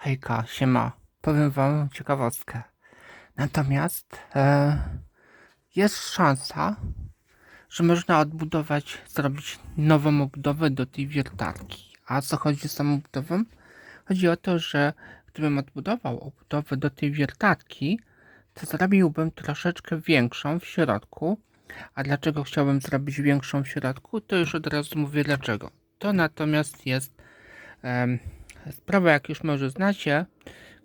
Hejka, siema. Powiem wam ciekawostkę. Natomiast e, jest szansa, że można odbudować, zrobić nową obudowę do tej wiertarki. A co chodzi z tą obudową? Chodzi o to, że gdybym odbudował obudowę do tej wiertarki, to zrobiłbym troszeczkę większą w środku. A dlaczego chciałbym zrobić większą w środku? To już od razu mówię dlaczego. To natomiast jest em, sprawa, jak już może znacie.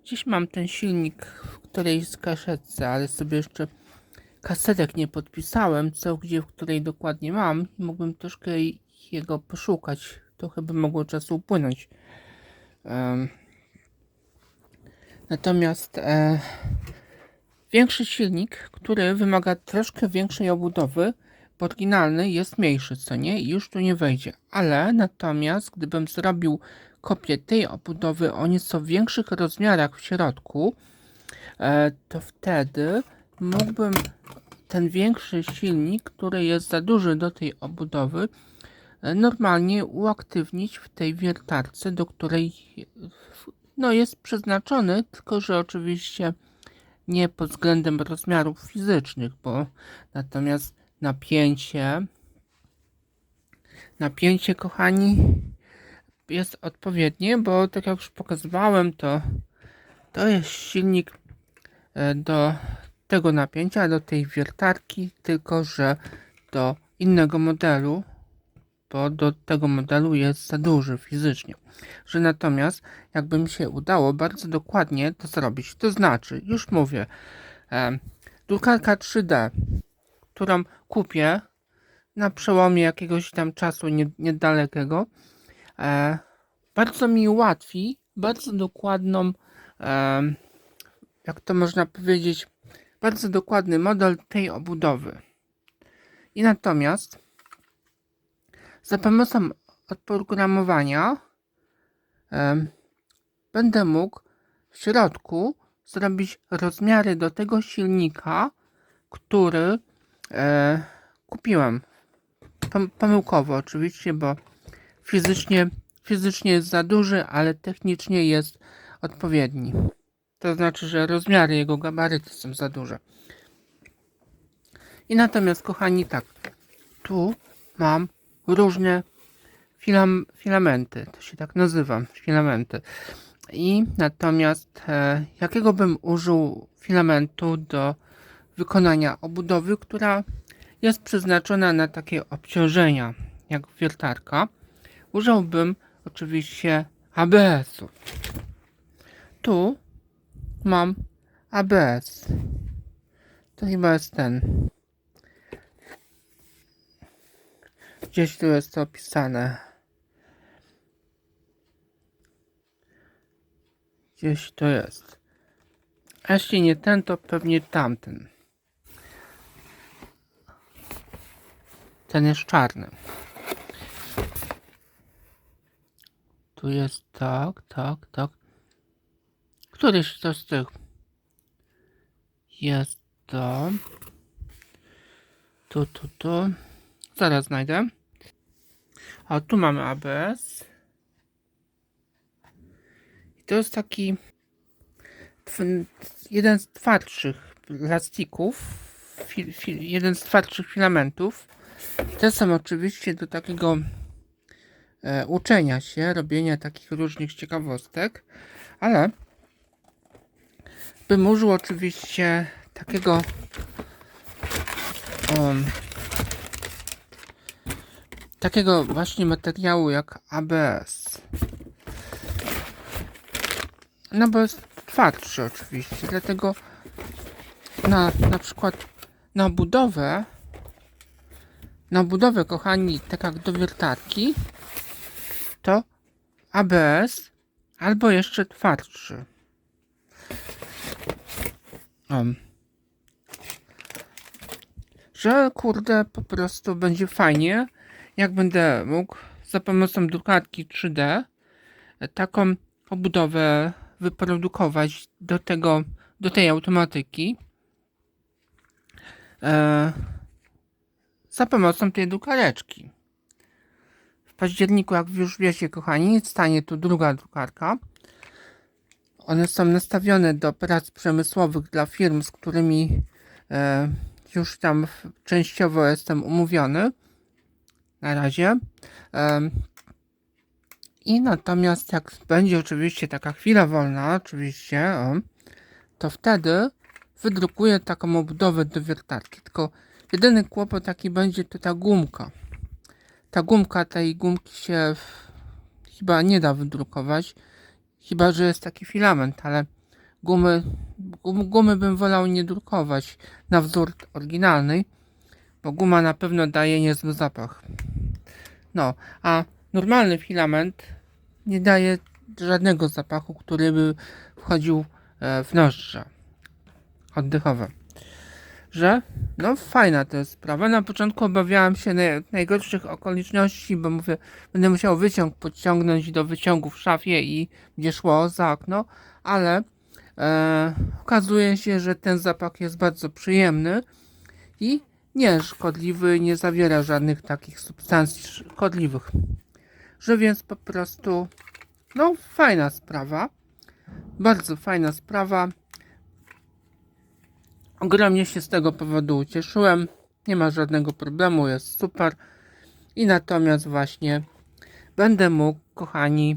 Dziś mam ten silnik w którejś kaszetce, ale sobie jeszcze kasetek nie podpisałem, co gdzie, w której dokładnie mam. Mógłbym troszkę jego poszukać. Trochę by mogło czasu upłynąć. Em, natomiast e, większy silnik, który wymaga troszkę większej obudowy, oryginalny jest mniejszy, co nie? I już tu nie wejdzie. Ale natomiast, gdybym zrobił kopię tej obudowy o nieco większych rozmiarach w środku, e, to wtedy mógłbym ten większy silnik, który jest za duży do tej obudowy, e, normalnie uaktywnić w tej wiertarce, do której no, jest przeznaczony, tylko że oczywiście nie pod względem rozmiarów fizycznych, bo natomiast napięcie napięcie kochani jest odpowiednie, bo tak jak już pokazywałem to to jest silnik e, do tego napięcia, do tej wiertarki, tylko że do innego modelu, bo do tego modelu jest za duży fizycznie. Że natomiast jakby mi się udało bardzo dokładnie to zrobić, to znaczy, już mówię, e, drukarka 3D, którą kupię na przełomie jakiegoś tam czasu nie, niedalekiego, e, bardzo mi ułatwi bardzo dokładną, e, jak to można powiedzieć, bardzo dokładny model tej obudowy. I natomiast za pomocą odprogramowania em, będę mógł w środku zrobić rozmiary do tego silnika, który e, kupiłem. Pom- pomyłkowo oczywiście, bo fizycznie, fizycznie jest za duży, ale technicznie jest odpowiedni. To znaczy, że rozmiary jego gabaryty są za duże. I natomiast, kochani, tak, tu mam różne filam, filamenty, to się tak nazywa, filamenty. I natomiast, e, jakiego bym użył filamentu do wykonania obudowy, która jest przeznaczona na takie obciążenia, jak wiertarka, użyłbym oczywiście ABS-u. Tu mam ABS. To chyba jest ten. Gdzieś tu jest to opisane. Gdzieś to jest. A jeśli nie ten, to pewnie tamten. Ten jest czarny. Tu jest tak, tak, tak. Któryś to z tych jest to. Tu, tu, tu. Zaraz znajdę. A tu mamy ABS. I to jest taki jeden z twardszych plastików. Jeden z twardszych filamentów. Te są oczywiście do takiego uczenia się, robienia takich różnych ciekawostek, ale bym użył oczywiście takiego um, takiego właśnie materiału jak ABS. No bo jest twardszy oczywiście, dlatego na, na przykład na budowę na budowę, kochani, tak jak do wiertarki, to ABS albo jeszcze twardszy. Um. Że kurde, po prostu będzie fajnie, jak będę mógł za pomocą drukarki 3D taką obudowę wyprodukować do tego, do tej automatyki. E, za pomocą tej drukareczki. W październiku, jak już wiecie, kochani, stanie tu druga drukarka. one są nastawione do prac przemysłowych dla firm, z którymi e, już tam częściowo jestem umówiony. Na razie. Em, I natomiast jak będzie oczywiście taka chwila wolna, oczywiście, o, to wtedy wydrukuję taką obudowę do wiertarki. Tylko jedyny kłopot taki będzie to ta gumka. Ta gumka, tej gumki się w- chyba nie da wydrukować. Chyba, że jest taki filament, ale gumy, gum, gumy bym wolał nie drukować na wzór oryginalny, bo guma na pewno daje niezły zapach. No, a normalny filament nie daje żadnego zapachu, który by wchodził e, w nozdrza oddechowe. Że, no fajna to jest sprawa. Na początku obawiałem się naj, najgorszych okoliczności, bo mówię, będę musiał wyciąg podciągnąć do wyciągu w szafie i gdzie szło za okno, ale e, okazuje się, że ten zapach jest bardzo przyjemny i nie szkodliwy, nie zawiera żadnych takich substancji szkodliwych. Że więc po prostu, no fajna sprawa, bardzo fajna sprawa. Ogromnie się z tego powodu ucieszyłem. Nie ma żadnego problemu, jest super. I natomiast właśnie będę mógł, kochani,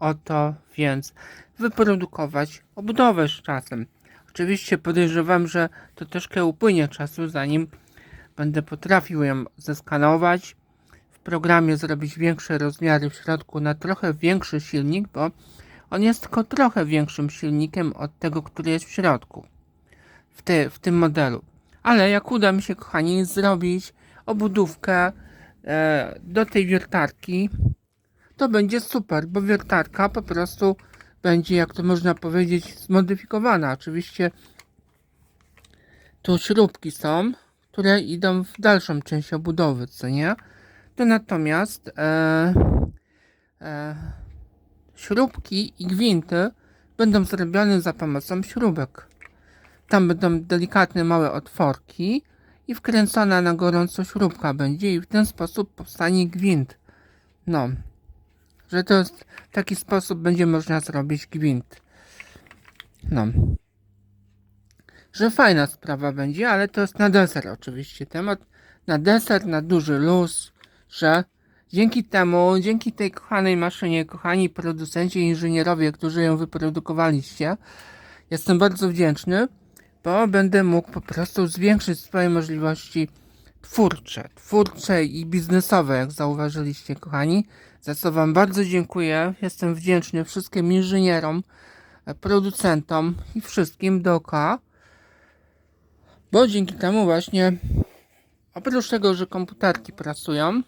oto więc wyprodukować obudowę z czasem. Oczywiście podejrzewam, że to troszkę upłynie czasu, zanim będę potrafił ją zeskanować, w programie zrobić większe rozmiary w środku na trochę większy silnik, bo on jest tylko trochę większym silnikiem od tego, który jest w środku w, w tym modelu. Ale jak uda mi się, kochani, zrobić obudówkę e, do tej wiertarki, to będzie super, bo wiertarka po prostu będzie, jak to można powiedzieć, zmodyfikowana. Oczywiście tu śrubki są, które idą w dalszą część obudowy, co nie? To natomiast e, e, śrubki i gwinty będą zrobione za pomocą śrubek. Tam będą delikatne małe otworki i wkręcona na gorąco śrubka będzie i w ten sposób powstanie gwint. No, że to jest w taki sposób będzie można zrobić gwint. No. Że fajna sprawa będzie, ale to jest na deser oczywiście temat. Na deser, na duży luz, że dzięki temu, dzięki tej kochanej maszynie, kochani producenci inżynierowie, którzy ją wyprodukowaliście, jestem bardzo wdzięczny, bo będę mógł po prostu zwiększyć swoje możliwości twórcze, twórcze i biznesowe, jak zauważyliście, kochani. Za co Wam bardzo dziękuję. Jestem wdzięczny wszystkim inżynierom, producentom i wszystkim dookoła, bo dzięki temu właśnie, oprócz tego, że komputerki pracują,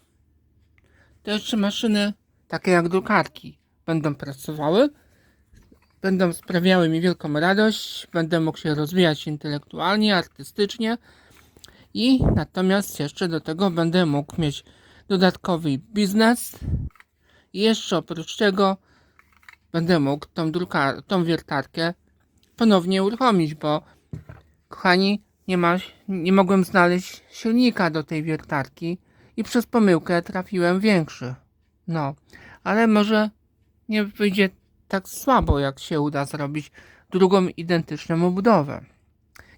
to jeszcze maszyny takie jak drukarki będą pracowały będą sprawiały mi wielką radość, będę mógł się rozwijać intelektualnie, artystycznie i natomiast jeszcze do tego będę mógł mieć dodatkowy biznes i jeszcze oprócz tego będę mógł tą, druka, tą wiertarkę ponownie uruchomić, bo kochani, nie, ma, nie mogłem znaleźć silnika do tej wiertarki i przez pomyłkę trafiłem większy. No, ale może nie wyjdzie tak słabo, jak się uda zrobić drugą identyczną obudowę.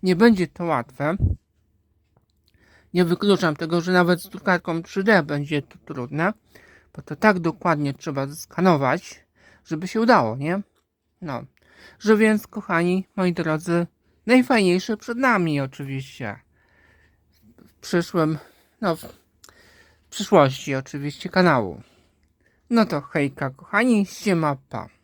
Nie będzie to łatwe. Nie wykluczam tego, że nawet z drukarką 3D będzie to trudne, bo to tak dokładnie trzeba zeskanować, żeby się udało, nie? No. Że więc, kochani, moi drodzy, najfajniejsze przed nami oczywiście. W przyszłym, no, w przyszłości oczywiście kanału. No to hejka, kochani, siema, pa.